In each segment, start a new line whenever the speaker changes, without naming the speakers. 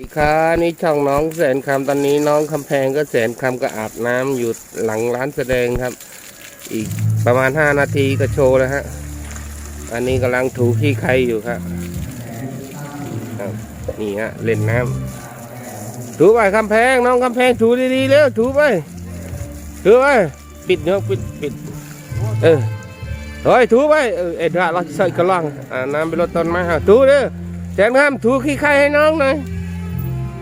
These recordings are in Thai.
ดีครับนี่ช่องน้องแสนคำตอนนี้น้องคำแพงก็แสนคำก็อาบน้ำอยู่หลังร้านแสดงครับ อีกประมาณห้านาทีก็โชว์แล้วฮะ อันนี้กำลังถูขี้ไข่อยู่ครับนี่ฮะเล่นน้ำถูไปคำแพงน้องคำแพงถูดีๆเร็วถูไปถูไปปิดเนาะปิดปิดเออเฮ้ยถูไปเออเอ็ดว่าเราใส่กระลังอ่าน้ำไปรดต้นไม้ฮะถูเด้อแสนคำถูขี้ไข่ให้น้องหน่อย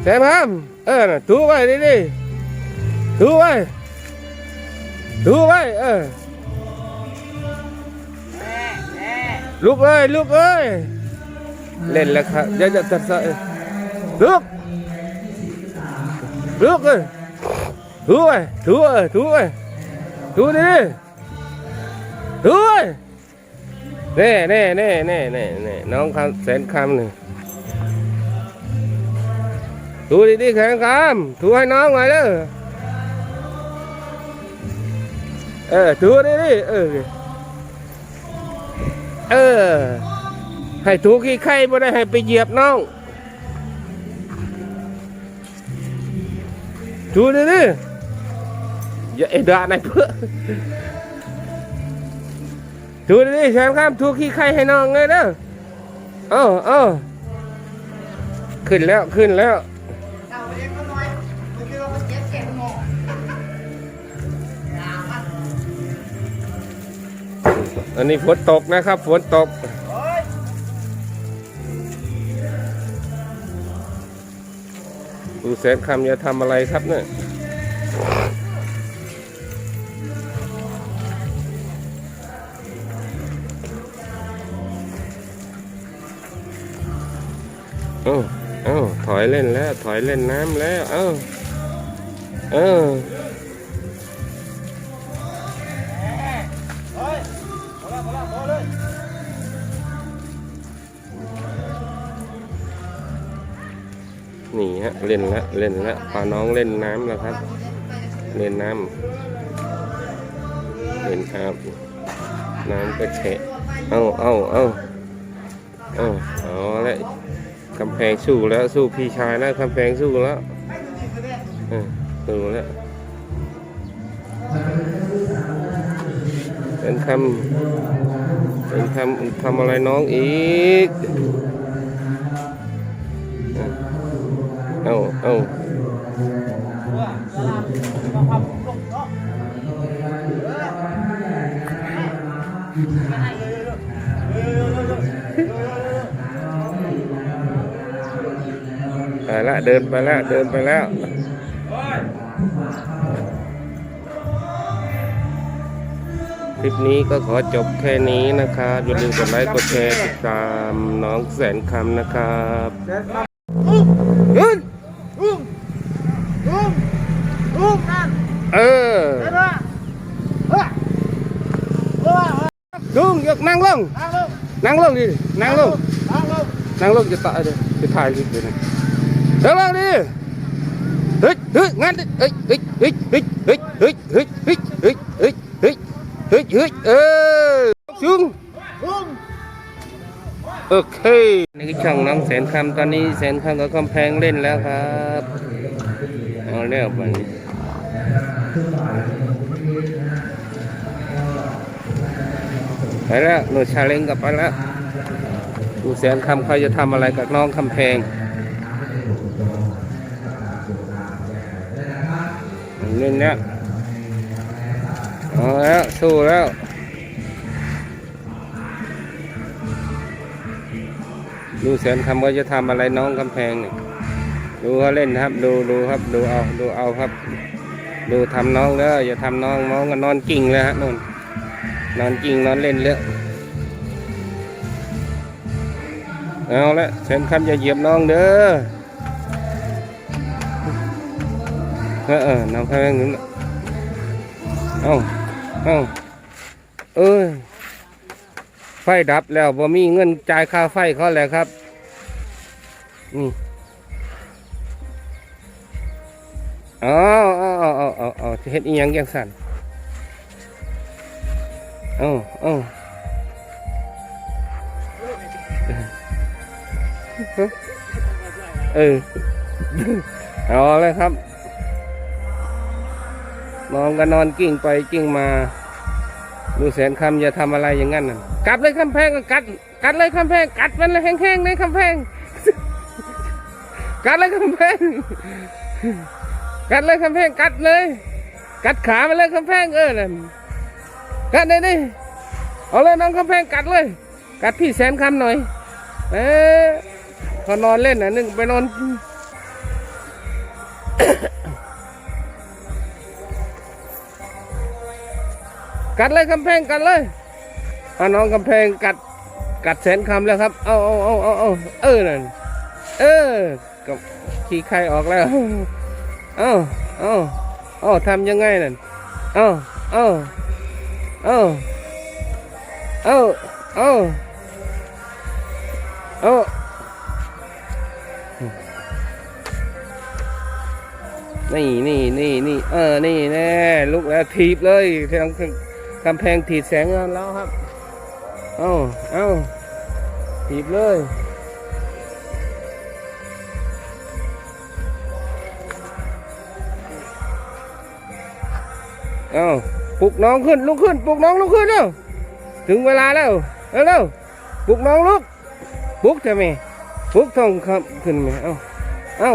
แซมครับเออนะถูไว้ดิดิถูไว้ถูไว้เออลุกเลยลุกเลยเล่นแล้วครับอย่าจะตัดสายลุกลุกเลยถูไว้ถูไว้ถูไว้ถูดิถูไว้เน่เน่เน่เน่เน่เน่น้องคำแสนคำหนึ่ง ถูดีๆแข็งคำถูให้น้องหน่อยเด้อเออถูดีๆเออเออ ให้ถูขี้ไข่บ่ได้ให้ไปเหยียบน้องถูดีๆอย่าเอ็ดาในเพื่อถูดีๆแข็งคำถูขี้ไข่ให้น้องเลยเด้อเอ้าเอ้าขึ้นแล้วขึ้นแล้ว
อันนี้
ฝนตกนะครับ ฝนตก ดูแสนคำจะทำอะไรครับเนี่ยเอ้าเอ้าถอยเล่นแล้ว ถอยเล่นน้ำแล้ว เอ้าเอ้า นี่ฮะเล่นล้วเล่นล้วพาน้องเล่นน้ำแล้วครับ เล่นน้ำเล่นอาบน้ำก็แฉะเอ้าเอ้าเอ้าเอ้าเอาละกำแพงสู้แล้วสู้พี่ชายแล้วกำแพงสู้แล้วเออสู้แล้วเป็นคำเป็นคำทำอะไรน้องอีก
ไป
ละเดินไปแล้วเดินไปแล้วคลิปนี้ก็ขอจบแค่นี้นะครับอย่าลืมกดไลค์กดแชร์ติดตามน้องแสนคำนะครับ
อุ้มอุ้มอุ้มอุ้มนั่น
เออ
เห็นไหมเฮ้ยเฮ้ย
ลุงยกนั่งลง
นั่งลง
นั่งลงดินั่งลง
นั่งลง
นั่งลงจะตายเลยจะถ่ายคลิปเลยนะ นั่งลงดิเฮ้ยเฮ้ยงั้นดิเฮ้ยเฮ้ยเฮ้ยเฮ้ยเฮ้ยเฮ้ยเฮ้ยเฮ้ยเฮ้ยเฮ้ยเฮ้ยเฮ้ยเฮ้ยเออชุงโอเคนี่คือช่องน้องแสนคำตอนนี้แสนคำกับกำแพงเล่นแล้วครับเอาแล้วไปไปแล้วหนูชาเลงกลับไปแล้วดูแสนคำเขาจะทำอะไรกับน้องคำแพง เล่นแล้วเอาแล้วสู้แล้วดูแสนคำว่าจะทำอะไรน้องกำแพงเนี่ยดูเขาเล่นครับ ดูดูครับ ดูเอาดูเอาครับ ดูทำน้องแล้วอย่าทำน้องน้องก็นอนกิ่งเลยฮะนู่นนอนกิ่งนอนเล่นเลยเอาละแสนคำอย่าเหยียบน้องเด้อ เออเออน้องแพงนึงเอ้าเอ้าเอ้ยไฟดับแล้วบ่มีเงินจ่ายค่าไฟเขาแล้วครับนี่อ๋ออ๋ออ๋ออ๋ออ๋ออ๋อจะเฮ็ดอีหยังยังสั่นเอ้าเอ้าเออเอาเลยครับ น้องก็นอนกิ้งไปกิ้งมาดูแสนคำอย่าทำอะไรอย่างนั้นนะกัดเลยคำแพงก็กัด กัดเลยคำแพงกัดมันเลยแห้งๆเลยคำแพงกัดเลยคำแพงกัดเลยคำแพงกัดเลย กัดขามันเลยคำแพงเออนั่นกัดเลยดิเอาเลยน้องคำแพงกัดเลย กัดพี่แสนคำหน่อย เอ๊ะพอนอนเล่นน่ะนึงไปนอน กัดเลยคำแพงกัดเลยอาน้องคำแพงกัดกัดแสนคำแล้วครับ เอาเอาเอาเอาเอาเออนั่นเออกับขี้ไข่ออกแล้ว เอาเอาเอาทำยังไงนั่นเอาเอาเอาเอาเอาเอานี่นี่นี่นี่เออ นี่แน่ลุกแล้วถีบเลยทาง กำแพงถีบแสงงานแล้วครับ เอาเอาถีบเลยเอาปลุกน้องขึ้นลุกขึ้นปลุกน้องลุกขึ้นเร็วถึงเวลาแล้วเร็วเร็วปลุกน้องลุกปลุกจะไหมปลุกท้องครับขึ้นไหมเอาเอา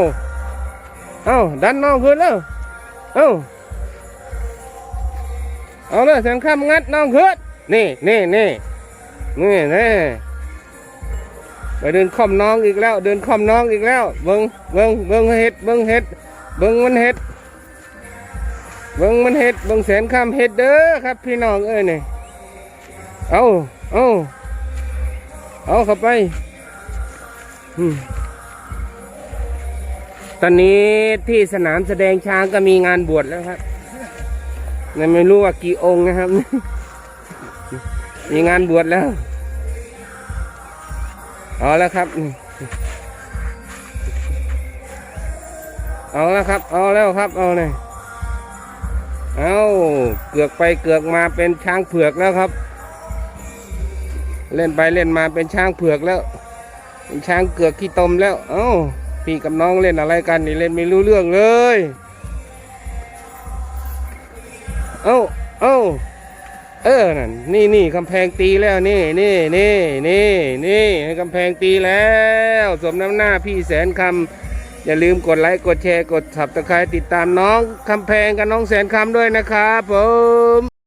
เอาดันน้องขึ้นแล้วเอา เอาเลยแสงข้ามงัดน้องขึ้นนี่นี่นี่นี่นี่ไปเดินค่อมน้องอีกแล้ว เดินค่อมน้องอีกแล้ว เบิ้งเบิ้งเบิ้งเห็ดเบิ้งเห็ดเบิ้งมันเห็ดเบิ่งมันเห็ดเบิ่งแสนคำเห็ดเด้อครับ พี่น้องเอ้ยนี่เอาเอาเอาเข้าไปตอนนี้ที่สนามแสดงช้างก็มีงานบวชแล้วครับ นี่ไม่รู้ว่ากี่องค์นะครับ มีงานบวชแล้ว เอาแล้วครับ เอาแล้วครับ เอาแล้วครับ เอาเลยเอาเกือกไปเกือกมาเป็นช้างเผือกแล้วครับ เล่นไปเล่นมาเป็นช้างเผือกแล้วเป็นช้างเกือกขี้ตมแล้ว เอ้าพี่กับน้องเล่นอะไรกันนี่เล่นไม่รู้เรื่องเลย เอ้าเอ้าเออนั่นนี่นี่กำแพงตีแล้วนี่นี่นี่นี่นี่ให้กำแพงตีแล้ว สมน้ำหน้าพี่แสนคำอย่าลืมกดไลค์กดแชร์กดสับตะไคร้ติดตามน้องคำแพงกับน้องแสนคำด้วยนะครับผม